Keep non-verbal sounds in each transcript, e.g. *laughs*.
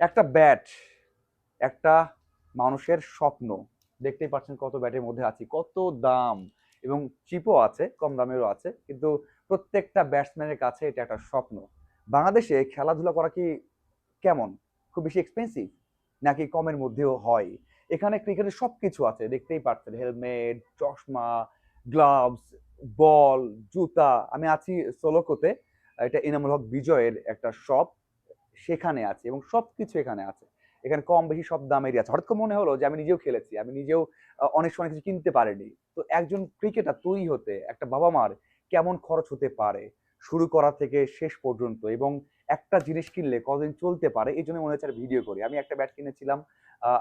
একটা ব্যাট একটা মানুষের স্বপ্ন। দেখতেই পাচ্ছেন কত ব্যাটের মধ্যে আছি। কত দাম। এবং চিপও আছে, কম দামেরও আছে। কিন্তু প্রত্যেকটা ব্যাটসম্যানের কাছে এটা একটা স্বপ্ন। বাংলাদেশে খেলাধুলা করা কি কেমন? খুব বেশি এক্সপেন্সিভ নাকি কমের মধ্যেও হয়? এখানে ক্রিকেটের সব কিছু আছে। দেখতেই পাচ্ছেন হেলমেট চশমা গ্লাভস বল জুতা। আমি আছি সোলোকোতে এটা এনামুল হক বিজয়ের একটা শপ সেখানে আছে এবং সব কিছু এখানে আছে। এখানে কম বেশি সব দামেরই আছে। হঠাৎ করে মনে হলো যে আমি নিজেও খেলেছি, আমি নিজেও অনেক সময় কিছু কিনতে পারিনি। তো একজন ক্রিকেটার তৈরি হতে, একটা বাবা মার কেমন খরচ হতে পারে শুরু করা থেকে শেষ পর্যন্ত এবং একটা জিনিস কিনলে কদিন চলতে পারে, এই জন্য মনে হচ্ছে ভিডিও করি। আমি একটা ব্যাট কিনেছিলাম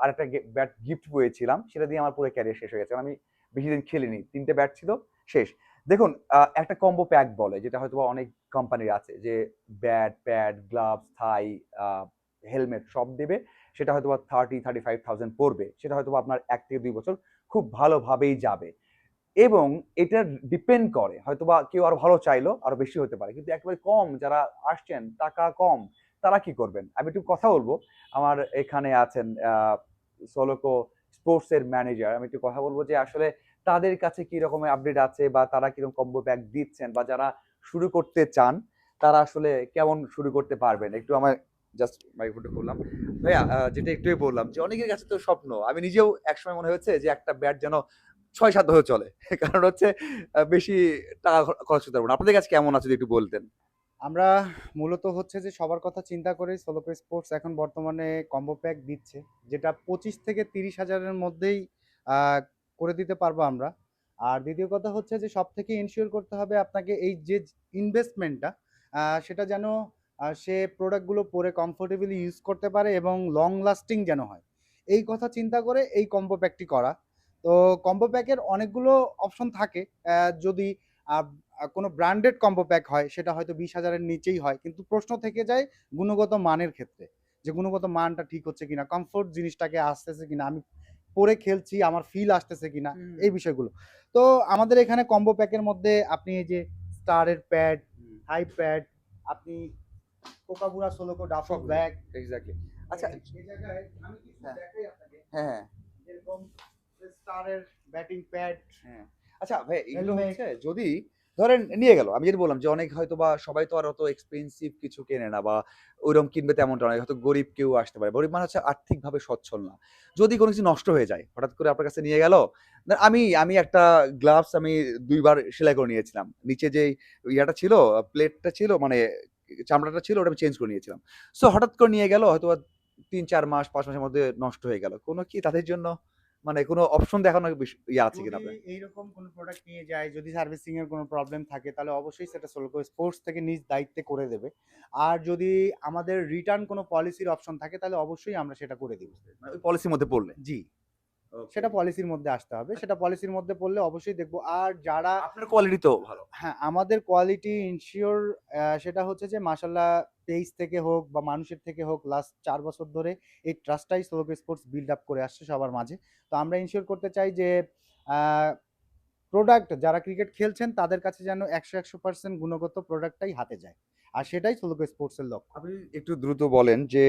আর একটা ব্যাট গিফট পেয়েছিলাম, সেটা দিয়ে আমার পুরো ক্যারিয়ার শেষ হয়ে গেছে। আমি বেশি দিন খেলিনি। তিনটে ব্যাট ছিল, শেষ। দেখুন একটা কম্বো প্যাক বলে, যেটা হয়তো অনেক কোম্পানির আছে, যে bat pad gloves thigh helmet সব দেবে। সেটা হয়তো বা থার্টি থার্টি ফাইভ থাউজেন্ড পড়বে। সেটা হয়তো আপনার এক থেকে দুই বছর খুব ভালোভাবেই যাবে। এবং এটা ডিপেন্ড করে হয়তো বা কেউ আরও ভালো চাইলো, আরও বেশি হতে পারে। কিন্তু একেবারে কম যারা আসছেন, টাকা কম, তারা কি করবেন? আমি একটু কথা বলব। আমার এখানে আছেন সোলোকো স্পোর্টস এর ম্যানেজার আমি একটু কথা বলব যে আসলে তাদের কাছে কি রকমের আপডেট আছে বা তারা কীরকম কম্বো প্যাক দিচ্ছেন বা যারা শুরু করতে চান, তারা আসলে কেমন শুরু করতে পারবেন? একটু আমার জাস্ট মাইক্রোফোনটা করলাম ভাইয়া যেটা একটুই বললাম যে অনেকের কাছে তো স্বপ্ন। আমি নিজেও একসময় মনে হয়েছে যে একটা ব্যাট যেন ছয় সাত হয়ে চলে। *laughs* কারণ হচ্ছে বেশি টাকা খরচ করতে পারব না। আপনাদের কাছে কেমন আছে একটু বলতেন? আমরা মূলত হচ্ছে যে সবার কথা চিন্তা করে সোলোকো স্পোর্টস এখন বর্তমানে কম্বো প্যাক দিচ্ছে, যেটা পঁচিশ থেকে তিরিশ হাজারের মধ্যেই করে দিতে পারব আমরা। আর দ্বিতীয় কথা হচ্ছে যে সব থেকে ইনশিওর করতে হবে আপনাকে এই যে ইনভেস্টমেন্টটা সেটা যেন সে প্রোডাক্টগুলো পরে কমফোর্টেবলি ইউজ করতে পারে এবং লং লাস্টিং যেন হয়। এই কথা চিন্তা করে এই কম্বো প্যাকটি করা। তো কম্বো প্যাকের অনেকগুলো অপশন থাকে। যদি কোনো ব্র্যান্ডেড কম্বো প্যাক হয়, সেটা হয়তো বিশ হাজারের নিচেই হয়। কিন্তু প্রশ্ন থেকে যায় গুণগত মানের ক্ষেত্রে। যে গুণগত মানটা ঠিক হচ্ছে কিনা কমফোর্ট জিনিসটাকে আসতেছে কিনা, আমি পরে খেলছি আমার ফিল আসতেছে কিনা এই বিষয়গুলো। তো আমাদের এখানে কম্বো প্যাকের মধ্যে আপনি এই যে স্টারের প্যাড হাই প্যাড আপনি কোকাবুরা সোলোকো সবগুলো। ব্যাগ এক্স্যাক্টলি আচ্ছা এই জায়গায় আমি কিছু হ্যাঁ। দেখাই আপনাকে। হ্যাঁ যেরকম স্টারের ব্যাটিং প্যাড হ্যাঁ। আচ্ছা ভাই এগুলো. হচ্ছে যদি ধরেন নিয়ে গেল। আমি যেটা বললাম যে, অনেক হয়তো বা সবাই তো আর অত এক্সপেন্সিভ কিছু কেনে না বা ওইরকম কিনবে তেমনটা নয়। হয়তো গরিব কেউ আসতে পারে। গরিব মানে হচ্ছে আর্থিকভাবে সচ্ছল না। যদি কোনো কিছু নষ্ট হয়ে যায়, হঠাৎ করে আপনার কাছে নিয়ে গেল আমি আমি একটা গ্লাভস আমি দুইবার সেলাই করে নিয়েছিলাম। নিচে যে ইয়াটা ছিল প্লেটটা ছিল মানে চামড়াটা ছিল, ওটা আমি চেঞ্জ করে নিয়েছিলাম। সো হঠাৎ করে নিয়ে গেল হয়তো তিন, চার মাস, পাঁচ মাসের মধ্যে নষ্ট হয়ে গেল। কোনো কি তাদের জন্য মানে কোনো অপশন দেখানোর ইয়ে আছে কিনা আপনার? এইরকম কোনো প্রোডাক্ট নিয়ে যায় যদি সার্ভিসিং এর কোনো প্রবলেম থাকে তাহলে অবশ্যই সেটা সোলকো স্পোর্টস থেকে নিজ দায়িত্বে করে দেবে। আর যদি আমাদের রিটার্ন কোনো পলিসির অপশন থাকে তাহলে অবশ্যই আমরা সেটা করে দিব। মানে ওই পলিসির মধ্যে পড়লে? জি। সেটা পলিসির মধ্যে আসতে হবে। সেটা পলিসির মধ্যে পড়লে অবশ্যই দেখব। আর যারা আপনার কোয়ালিটি তো ভালো। হ্যাঁ আমাদের কোয়ালিটি ইনশিওর সেটা হচ্ছে যে মাসাল্লাহ তেইশ থেকে হোক বা মানুষের থেকে হোক লাস্ট চার বছর ধরে এই ট্রাস্টটাই সোলোকো স্পোর্টস বিল্ড আপ করে আসছে সবার মাঝে। তো আমরা ইনশিওর করতে চাই যে প্রোডাক্ট যারা ক্রিকেট খেলছেন তাদের কাছে যেন একশো একশো পার্সেন্ট গুণগত প্রোডাক্টটাই হাতে যায়। আর সেটাই সোলোকো স্পোর্টসের লক্ষ্য। আপনি একটু দ্রুত বলেন যে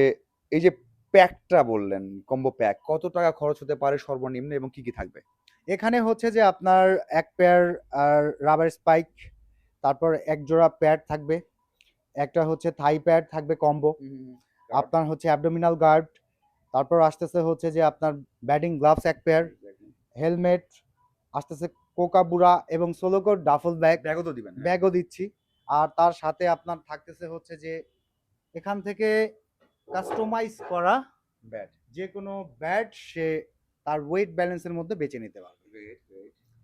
এই যে প্যাকটা বললেন কম্বো প্যাক। কত টাকা খরচ হতে পারে সর্বনিম্ন এবং কি কি থাকবে? এখানে হচ্ছে যে আপনার এক পেয়ার আর রাবার স্পাইক তারপর এক জোড়া প্যাড থাকবে একটা হচ্ছে থাই প্যাড থাকবে কম্বো আপনার হচ্ছে অ্যাবডোমিনাল গার্ড তারপর আসতেছে হচ্ছে যে আপনার ব্যাটিং গ্লাভস এক পেয়ার হেলমেট আসতেছে কোকাবুরা এবং সোলোকোর ডাফল ব্যাগ ব্যাগও তো দিবেন ব্যাগও দিচ্ছি। আর তার সাথে আপনার থাকতেছে হচ্ছে যে এখান থেকে কাস্টমাইজ করা ব্যাট যে কোনো ব্যাট সে তার ওয়েট ব্যালেন্সের মধ্যে বেছে নিতে পারবে।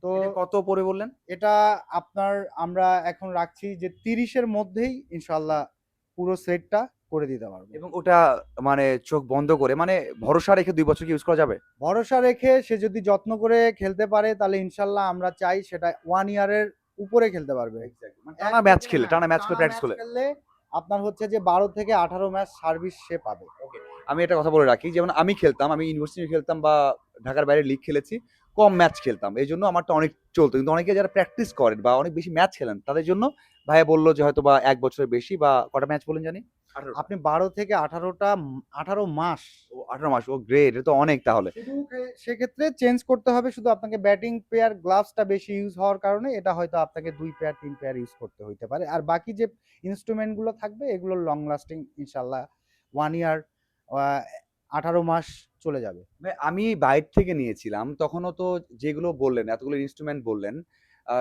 তো কত পরে বললেন? এটা আপনার আমরা এখন রাখছি যে তিরিশের মধ্যেই ইনশাল্লাহ পুরো সেটটা করে দিতে পারব। এবং ওটা মানে চোখ বন্ধ করে মানে ভরসা রেখে দুই বছর কি ইউজ করা যাবে? ভরসা রেখে সে যদি যত্ন করে খেলতে পারে তাহলে ইনশাল্লাহ আমরা চাই সেটা ওয়ান ইয়ারের উপরে খেলতে পারবে। টানা ম্যাচ খেলে টানা ম্যাচ করে প্র্যাকটিস করলে। আপনার হচ্ছে যে বারো থেকে আঠারো ম্যাচ সার্ভিস সে পাবে। আমি একটা কথা বলে রাখি যেমন আমি খেলতাম আমি ইউনিভার্সিটি খেলতাম বা ঢাকার বাইরে লিগ খেলেছি কম ম্যাচ খেলতাম। এই জন্য আমারটা অনেক চলতো। কিন্তু অনেকে যারা প্র্যাকটিস করেন বা অনেক বেশি ম্যাচ খেলেন তাদের জন্য ভাইয়া বলল যে হয়তো বা এক বছরের বেশি বা কটা ম্যাচ বলেন জানি? আপনি বারো থেকে আঠারোটা আঠারো মাস আঠারো মাস ও গ্রেট এটা তো অনেক তাহলে। সেক্ষেত্রে চেঞ্জ করতে হবে শুধু আপনাকে ব্যাটিং পেয়ার গ্লাভসটা বেশি ইউজ হওয়ার কারণে এটা হয়তো আপনাকে দুই পেয়ার তিন পেয়ার ইউজ করতে হইতে পারে। আর বাকি যে ইনস্ট্রুমেন্টগুলো থাকবে এগুলো লং লাস্টিং ইনশাল্লাহ ওয়ান ইয়ার আঠারো মাস চলে যাবে। আমি বাইরে থেকে নিয়েছিলাম তখনও তো যেগুলো বললেন এতগুলো ইনস্ট্রুমেন্ট বললেন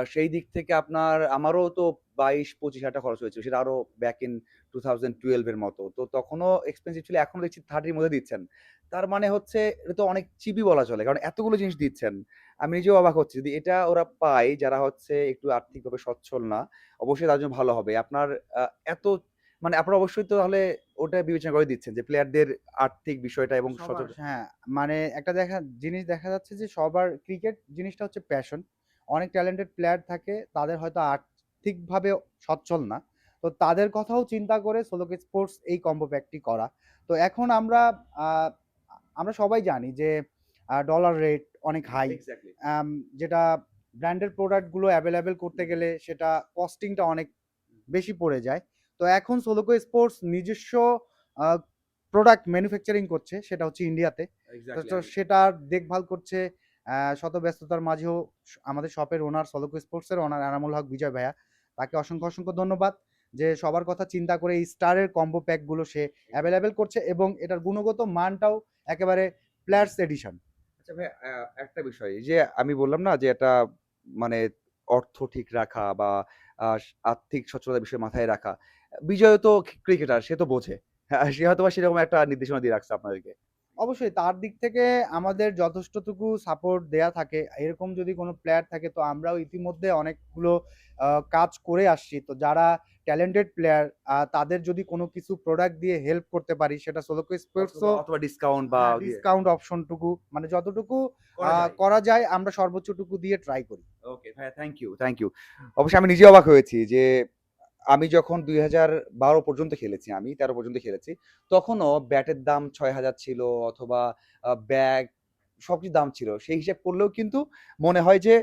সেই দিক থেকে আপনার আমারও তো বাইশ পঁচিশ হাজার টাকা খরচ হয়েছিল। সেটা আরও ব্যাক ইন টু থাউজেন্ড টুয়েলভের মতো। তো তখনও এক্সপেন্সিভ ছিল এখনও দেখছি থার্টির মধ্যে দিচ্ছেন। তার মানে হচ্ছে এটা তো অনেক চিপি বলা চলে কারণ এতগুলো জিনিস দিচ্ছেন। আমি নিজেও অবাক হচ্ছি। যদি এটা ওরা পায় যারা হচ্ছে একটু আর্থিকভাবে সচ্ছল না অবশ্যই তার জন্য ভালো হবে। আপনার আহ, এত মানে আপনারা অবশ্যই তো তাহলে ওটা বিবেচনা করে দিচ্ছেন যে প্লেয়ারদের আর্থিক বিষয়টা এবং হ্যাঁ মানে একটা দেখা জিনিস দেখা যাচ্ছে যে সবার ক্রিকেট জিনিসটা হচ্ছে প্যাশন অনেক ট্যালেন্টেড প্লেয়ার থাকে তাদের হয়তো আর্থিকভাবে সচ্ছল না। তো তাদের কথাও চিন্তা করে সোলোকে স্পোর্টস এই কম্বো প্যাকটি করা। তো এখন আমরা আমরা সবাই জানি যে ডলার রেট অনেক হাই যেটা ব্র্যান্ডেড প্রোডাক্টগুলো অ্যাভেলেবেল করতে গেলে সেটা কস্টিংটা অনেক বেশি পড়ে যায়। তো এখন সোলোকো স্পোর্টস নিজস্ব প্রোডাক্ট ম্যানুফ্যাকচারিং করছে সেটা হচ্ছে ইন্ডিয়াতে তো। সেটার দেখভাল করছে শত ব্যস্ততার মাঝেও আমাদের শপের ওনার সলোকো স্পোর্টসের ওনার এনামুল হক বিজয় ভাইয়া তাকে অসংখ্য অসংখ্য ধন্যবাদ যে সবার কথা চিন্তা করে এই স্টারের কম্বো প্যাকগুলো সে অ্যাভেলেবেল করছে এবং এটার গুণগত মানটাও একেবারে প্লেয়ার্স এডিশন আচ্ছা ভাই একটা বিষয় যে আমি বললাম না যে এটা মানে অর্থ ঠিক রাখা বা আর্থিক সচ্ছলতার বিষয় মাথায় রাখা বিজয় তো ক্রিকেটার সে তো বোঝে। হ্যাঁ, সে হয়তো সেরকম একটা নির্দেশনা দিয়ে রাখছে আপনাদেরকে। অবশ্যই তার দিক থেকে আমাদের যথেষ্টটুকু সাপোর্ট দেয়া থাকে। এরকম যদি কোনো প্লেয়ার থাকে তো আমরাও ইতিমধ্যে অনেকগুলো কাজ করে আসছি। তো যারা ট্যালেন্টেড প্লেয়ার তাদের যদি কোনো কিছু প্রোডাক্ট দিয়ে হেল্প করতে পারি সেটা সোলোকো স্পোর্টসও অথবা- ডিসকাউন্ট বা ডিসকাউন্ট অপশনটুকু মানে যতটুকু করা আহ, যায়। করা যায় আমরা সর্বোচ্চটুকু দিয়ে ট্রাই করি। ওকে ভাই থ্যাংক ইউ থ্যাংক ইউ অবশ্যই আমি নিজে অবাক হয়েছি যে আমি যখন দুই হাজার বারো পর্যন্ত খেলেছি, আমি তেরো পর্যন্ত খেলেছি, তখনও ব্যাটের দাম ছয় হাজার ছিল অথবা ব্যাগ সবকিছুর দাম ছিল। সেই হিসাব করলেও কিন্তু মনে হয় যে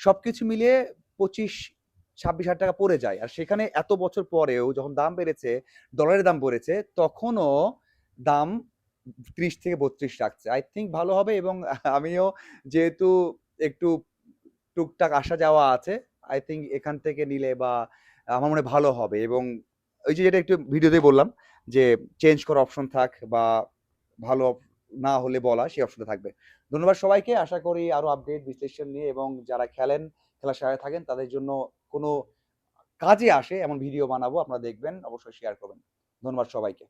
সবকিছু মিলিয়ে পঁচিশ, ছাব্বিশ হাজার টাকা পড়ে যায়। আর সেখানে এত বছর পরেও যখন দাম বেড়েছে ডলারের দাম বেড়েছে, তখনও দাম ত্রিশ থেকে বত্রিশ রাখছে। আই থিঙ্ক ভালো হবে এবং *laughs* আমিও যেহেতু একটু টুকটাক আসা যাওয়া আছে আই থিঙ্ক এখান থেকে নিলে বা আমার মনে ভালো হবে এবং ওই যে যেটা একটু ভিডিওতে বললাম যে চেঞ্জ করার অপশন থাক বা ভালো না হলে বলা সেই অপশনটা থাকবে। ধন্যবাদ সবাইকে। আশা করি আরও আপডেট বিশ্লেষণ নিয়ে এবং যারা খেলেন, খেলার সাথে থাকেন, তাদের জন্য কোনো কাজে আসে এমন ভিডিও বানাবো, আপনারা দেখবেন, অবশ্যই শেয়ার করবেন। ধন্যবাদ সবাইকে।